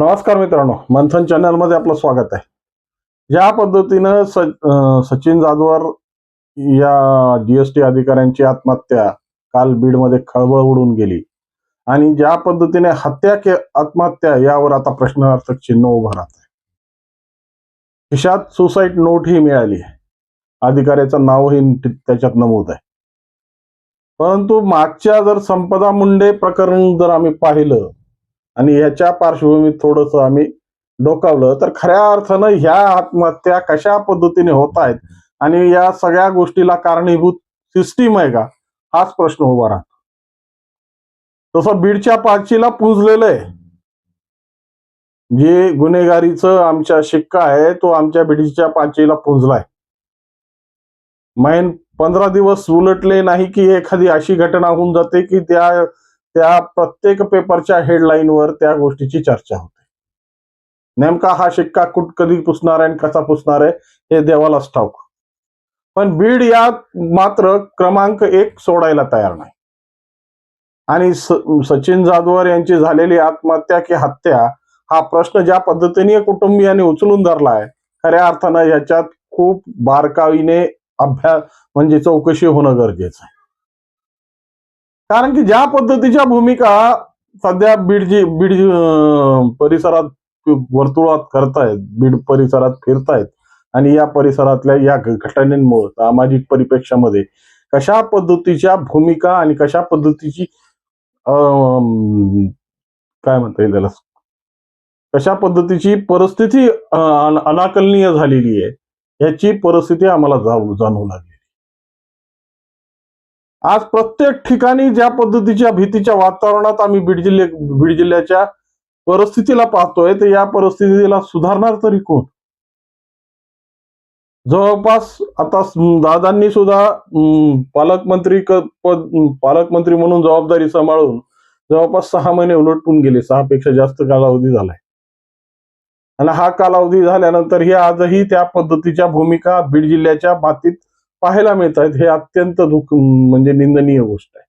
नमस्कार मित्रांनो मंथन चॅनलमध्ये आपलं स्वागत आहे. ज्या पद्धतीनं स सचिन जाधवर या जीएसटी अधिकाऱ्यांची आत्महत्या काल बीडमध्ये खळबळ उडून गेली. आणि ज्या पद्धतीने हत्या के आत्महत्या यावर आता प्रश्नार्थक चिन्ह उभं राहत आहे. खिशात सुसाईड नोट ही मिळाली आहे. अधिकाऱ्याचं नावही त्याच्यात नमूद आहे. परंतु मागच्या जर संपदा मुंडे प्रकरण जर आम्ही पाहिलं आणि ह्याच्या पार्श्वभूमीत थोडस आम्ही डोकावलं. तर खऱ्या अर्थानं ह्या आत्महत्या कशा पद्धतीने होत आहेत आणि या सगळ्या गोष्टीला कारणीभूत सिस्टीम आहे का? हाच प्रश्न उभा राहतो. तसं बीडच्या पाचीला पुजलेलं आहे. जे गुन्हेगारीचं आमच्या शिक्का आहे तो आमच्या बीडच्या पाचीला पुंजलाय. मैन पंधरा दिवस उलटले नाही की एखादी अशी घटना होऊन जाते की त्या त्या प्रत्येक पेपरच्या हेडलाईनवर त्या गोष्टीची चर्चा होते. नेमका हा शिक्का कुठ कधी पुसणार आहे आणि कसा पुसणार आहे हे देवालाच ठाऊक. पण बीड यात मात्र क्रमांक एक सोडायला तयार नाही. आणि सचिन जाधवर यांची झालेली आत्महत्या की हत्या हा प्रश्न ज्या पद्धतीने कुटुंबियांनी उचलून धरला आहे खऱ्या अर्थानं याच्यात खूप बारकाईने अभ्यास म्हणजे चौकशी होणं गरजेचं आहे. कारण की ज्या पद्धतीच्या भूमिका सध्या बीडजी बीड परिसरात वर्तुळात करतायत बीड परिसरात फिरतायत आणि या परिसरातल्या या घटनेमुळे सामाजिक परिप्रेक्षामध्ये कशा पद्धतीच्या भूमिका आणि कशा पद्धतीची अं, काय म्हणता येईल त्याला? कशा पद्धतीची परिस्थिती अनाकलनीय झालेली आहे याची परिस्थिती आम्हाला जाऊ जाणवू लागली. आज प्रत्येक ठिकाणी ज्या पद्धतीच्या भीतीच्या वातावरणात आम्ही बीड जिल्हे बीड जिल्ह्याच्या परिस्थितीला पाहतोय तर या परिस्थितीला सुधारणार तरी कोण? जवळपास आता दादांनी सुद्धा अं, पालकमंत्री पद पालकमंत्री म्हणून जबाबदारी सांभाळून जवळपास सहा महिने उलटून गेले. सहा पेक्षा जास्त कालावधी झालाय. आणि हा कालावधी झाल्यानंतर ही आजही त्या पद्धतीच्या भूमिका बीड जिल्ह्याच्या मातीत पाहायला मिळत आहेत हे अत्यंत दुःख म्हणजे निंदनीय गोष्ट आहे.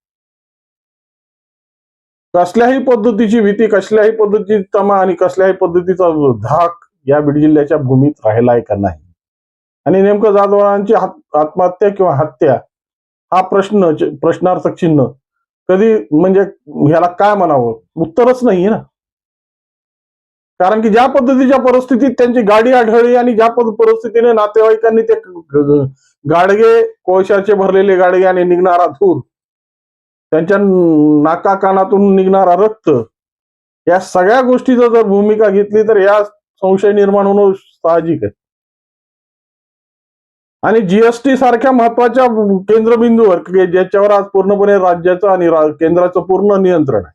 कसल्याही पद्धतीची भीती कसल्याही पद्धतीची तमा आणि कसल्याही पद्धतीचा धाक या बीड जिल्ह्याच्या भूमीत राहिलाय का नाही? आणि नेमकं जाधवांची आत्महत्या किंवा हत्या हा प्रश्न प्रश्नार्थक चिन्ह कधी म्हणजे ह्याला काय म्हणावं? उत्तरच नाहीये ना. कारण की ज्या पद्धतीच्या परिस्थितीत त्यांची गाडी आढळली आणि ज्या परिस्थितीने नातेवाईकांनी ते गाडगे कोळशाचे भरलेले गाडगे आणि निघणारा धूर. त्यांच्या नाका कानातून निघणारा रक्त. या सगळ्या गोष्टीचा जर भूमिका घेतली तर या संशय निर्माण होणं साहजिक आहे. आणि जीएसटी सारख्या महत्त्वाच्या केंद्रबिंदूवर ज्याच्यावर आज पूर्णपणे राज्याचं आणि केंद्राचं पूर्ण नियंत्रण आहे.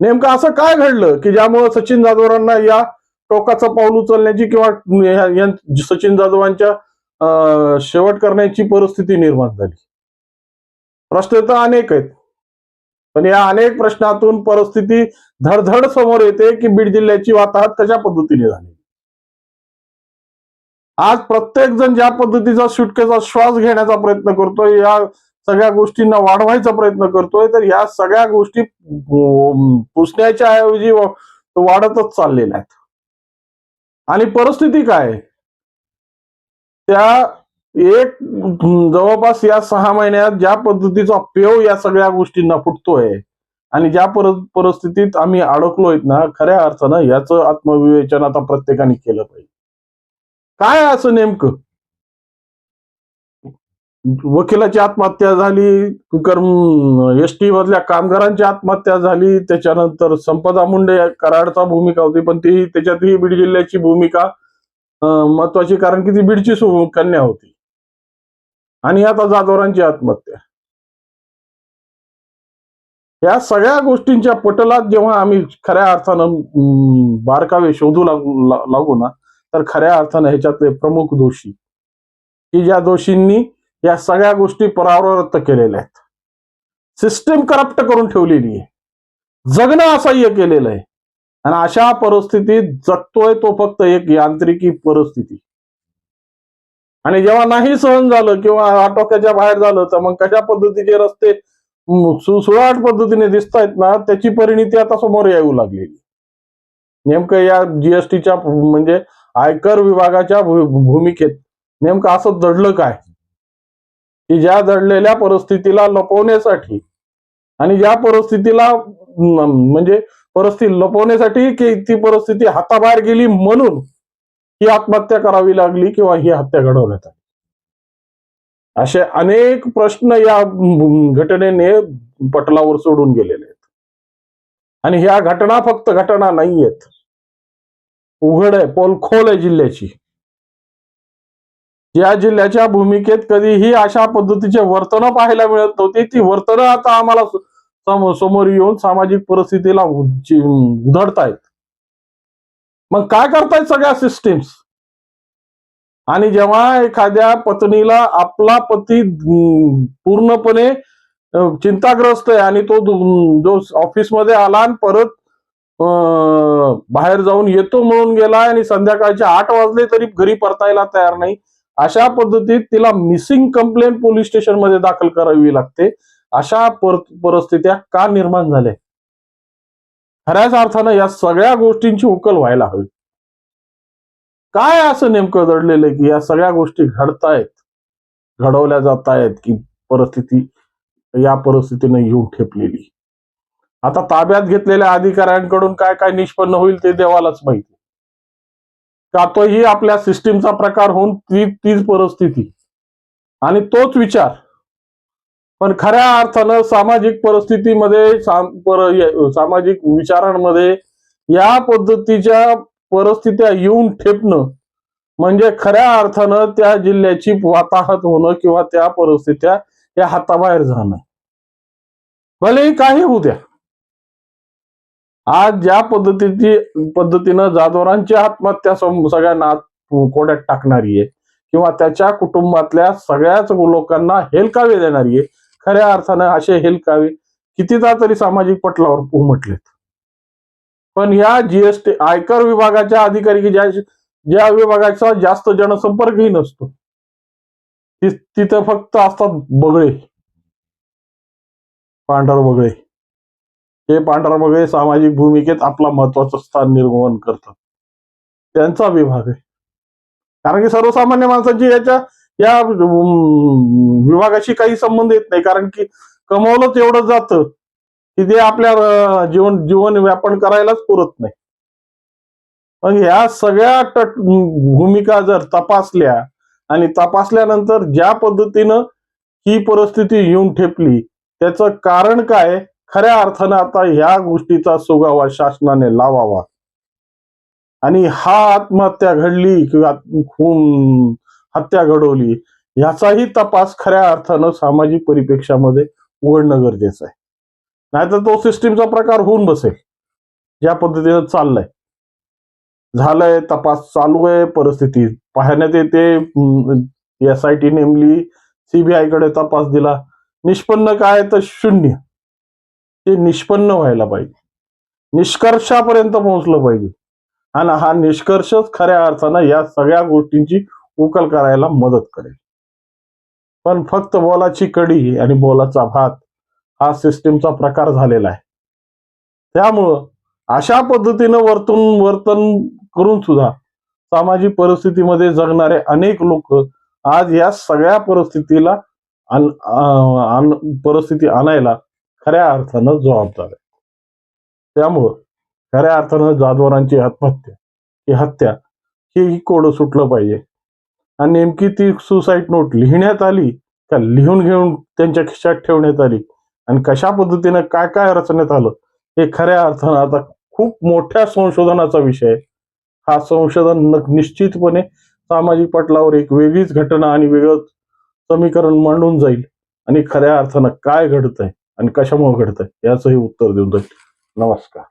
नेमकं असं काय घडलं की ज्यामुळे सचिन जाधवांना या टोकाचं पाऊल उचलण्याची किंवा सचिन जाधवांच्या शेवट करण्याची परिस्थिती निर्माण झाली. प्रश्न तर अनेक आहेत. पण या अनेक प्रश्नातून परिस्थिती धडधड समोर येते की बीड जिल्ह्याची वाताहत कशा पद्धतीने झाली? आज प्रत्येक जण ज्या पद्धतीचा सुटकेचा श्वास घेण्याचा प्रयत्न करतोय या सगळ्या गोष्टींना वाढवायचा प्रयत्न करतोय तर या सगळ्या गोष्टी पुसण्याच्या ऐवजी वाढतच चाललेल्या आहेत. आणि परिस्थिती काय आहे? त्या एक जवळपास या सहा महिन्यात ज्या पद्धतीचा पेव या सगळ्या गोष्टींना फुटतोय आणि ज्या परिस्थितीत आम्ही अडकलोय ना खऱ्या अर्थानं याचं आत्मविवेचन आता प्रत्येकाने केलं पाहिजे. काय असं नेमकं? वकिलाची आत्महत्या झाली कर्म एस टी मधल्या कामगारांची आत्महत्या झाली त्याच्यानंतर संपदा मुंडे कराडचा भूमिका होती पण ती त्याच्यातही बीड जिल्ह्याची भूमिका महत्वाची कारण की ती बीडची कन्या होती. आणि आता जाधवरांची आत्महत्या. या सगळ्या गोष्टींच्या पटलात जेव्हा आम्ही खऱ्या अर्थानं अं, बारकावे शोधू लागू लागू ना तर खऱ्या अर्थानं ह्याच्यातले प्रमुख दोषी की ज्या दोषींनी या सगळ्या गोष्टी परावृत्त केलेल्या आहेत. सिस्टीम करप्ट करून ठेवलेली आहे. जगणं असह्य केलेलं आहे. आणि अशा परिस्थितीत जगतोय तो फक्त एक यांत्रिकी परिस्थिती. आणि जेव्हा नाही सहन झालं किंवा आटोक्याच्या बाहेर झालं तर मग कशा पद्धतीचे रस्ते सुसुळाट पद्धतीने दिसत आहेत ना त्याची परिणिती आता समोर येऊ लागलेली. नेमकं या जीएसटीच्या म्हणजे आयकर विभागाच्या भू- भूमिकेत नेमकं असं दडलं काय? की ज्या दडलेल्या परिस्थितीला लपवण्यासाठी आणि ज्या परिस्थितीला म्हणजे परिस्थिती लपवण्यासाठी की ती परिस्थिती हाताबाहेर गेली म्हणून ही आत्महत्या करावी लागली किंवा ही हत्या घडवण्यात आली? असे अनेक प्रश्न या घटनेने पटलावर सोडून गेलेले आहेत. आणि ह्या घटना फक्त घटना नाही आहेत उघड आहे पोलखोल आहे जिल्ह्याची. या जिल्ह्याच्या भूमिकेत कधीही अशा पद्धतीचे वर्तन पाहायला मिळत नव्हती ती वर्तन आता आम्हाला स- समोर येऊन सामाजिक परिस्थितीला उधळतायत. मग काय करतायत सगळ्या सिस्टीम्स आणि जेव्हा एखाद्या पत्नीला आपला पती पूर्णपणे चिंताग्रस्त आहे आणि तो जो ऑफिसमध्ये आला आणि परत बाहेर जाऊन येतो म्हणून गेला आणि संध्याकाळचे आठ वाजले तरी घरी परतायला तयार नाही अशा पद्धतीत तिला मिसिंग कंप्लेंट पोलीस स्टेशनमध्ये दाखल करावी लागते. अशा पर- परिस्थित्या का निर्माण झाल्या? खऱ्याच अर्थानं या सगळ्या गोष्टींची उकल व्हायला हवी. काय असं नेमकं दडलेलं की या सगळ्या गोष्टी घडतायत घडवल्या जात आहेत की परिस्थिती या परिस्थितीने येऊन ठेपलेली? आता ताब्यात घेतलेल्या अधिकाऱ्यांकडून काय काय निष्पन्न होईल ते देवालाच माहिती. का तोही आपल्या सिस्टीमचा प्रकार होऊन ती तीच परिस्थिती. आणि तोच विचार पण खऱ्या अर्थानं सामाजिक परिस्थितीमध्ये साम- पर- सामाजिक विचारांमध्ये या पद्धतीच्या परिस्थित्या येऊन ठेपणं म्हणजे खऱ्या अर्थानं त्या जिल्ह्याची वाताहत होणं किंवा त्या परिस्थित्या या हाताबाहेर जाणं. भले काही होऊ द्या. आज ज्या पद्धतीची पद्धतीनं जाधवरांची आत्महत्या सम- सगळ्यांना कोड्यात टाकणारी आहे किंवा त्याच्या कुटुंबातल्या सगळ्याच लोकांना हेलकावे देणारी आहे खऱ्या अर्थानं असे हेलकावे कितीदा तरी सामाजिक पटलावर उमटलेत पण या जीएसटी आयकर विभागाच्या अधिकारी की ज्या ज्या विभागाचा जास्त जनसंपर्कही नसतो तिथं फक्त असतात बगळे. पांढर बगळे. हे पांढर बगळे सामाजिक भूमिकेत आपला महत्वाचं स्थान निर्माण करतात. त्यांचा विभाग आहे. कारण की सर्वसामान्य माणसाची याच्या या विभागाशी काही संबंध येत नाही कारण की कमवलंच एवढं जातं की ते आपल्या जीवन जीवन व्यापन करायलाच पुरत नाही. मग ह्या सगळ्या तट- भूमिका जर तपासल्या आणि तपासल्यानंतर ज्या पद्धतीनं ही परिस्थिती येऊन ठेपली त्याचं कारण काय? खऱ्या अर्थानं आता ह्या गोष्टीचा सुगावा शासनाने लावावा. आणि हा आत्महत्या घडली किंवा खून हत्या घडवली याचाही तपास खऱ्या अर्थानं सामाजिक परिपेक्षामध्ये उघडणं गरजेचं आहे. नाहीतर तो सिस्टीमचा प्रकार होऊन बसेल. ज्या पद्धतीनं चाललाय. झालंय तपास चालू आहे परिस्थिती पाहण्यात येते. एस आय टी नेमली सीबीआयकडे तपास दिला. निष्पन्न काय तर शून्य. ते निष्पन्न व्हायला पाहिजे. निष्कर्षापर्यंत पोहोचलं पाहिजे. आणि हा निष्कर्षच खऱ्या अर्थानं या सगळ्या गोष्टींची उकल करायला मदत करेल. पण फक्त बोलाची कडी आणि बोलाचा भात हा सिस्टीमचा प्रकार झालेला आहे. त्यामुळं अशा पद्धतीनं वर्तन वर्तन करून सुद्धा सामाजिक परिस्थितीमध्ये जगणारे अनेक लोक आज या सगळ्या परिस्थितीला परिस्थिती आणायला खऱ्या अर्थानं जबाबदार आहे त्यामुळं खऱ्या अर्थानं जाधवरांची आत्महत्या ही हत्या ही कोड सुटलं पाहिजे. आणि नेमकी ती सुसाईड नोट लिहिण्यात आली का लिहून घेऊन त्यांच्या खिशात ठेवण्यात आली. आणि कशा पद्धतीनं काय काय रचण्यात आलं हे खऱ्या अर्थानं आता खूप मोठ्या संशोधनाचा विषय आहे. हा संशोधन निश्चितपणे सामाजिक पटलावर एक वेगळीच घटना आणि वेगळंच समीकरण मांडून जाईल. आणि खऱ्या अर्थानं काय घडतंय आणि कशामुळे घडतंय याचंही उत्तर देऊन जाईल. नमस्कार.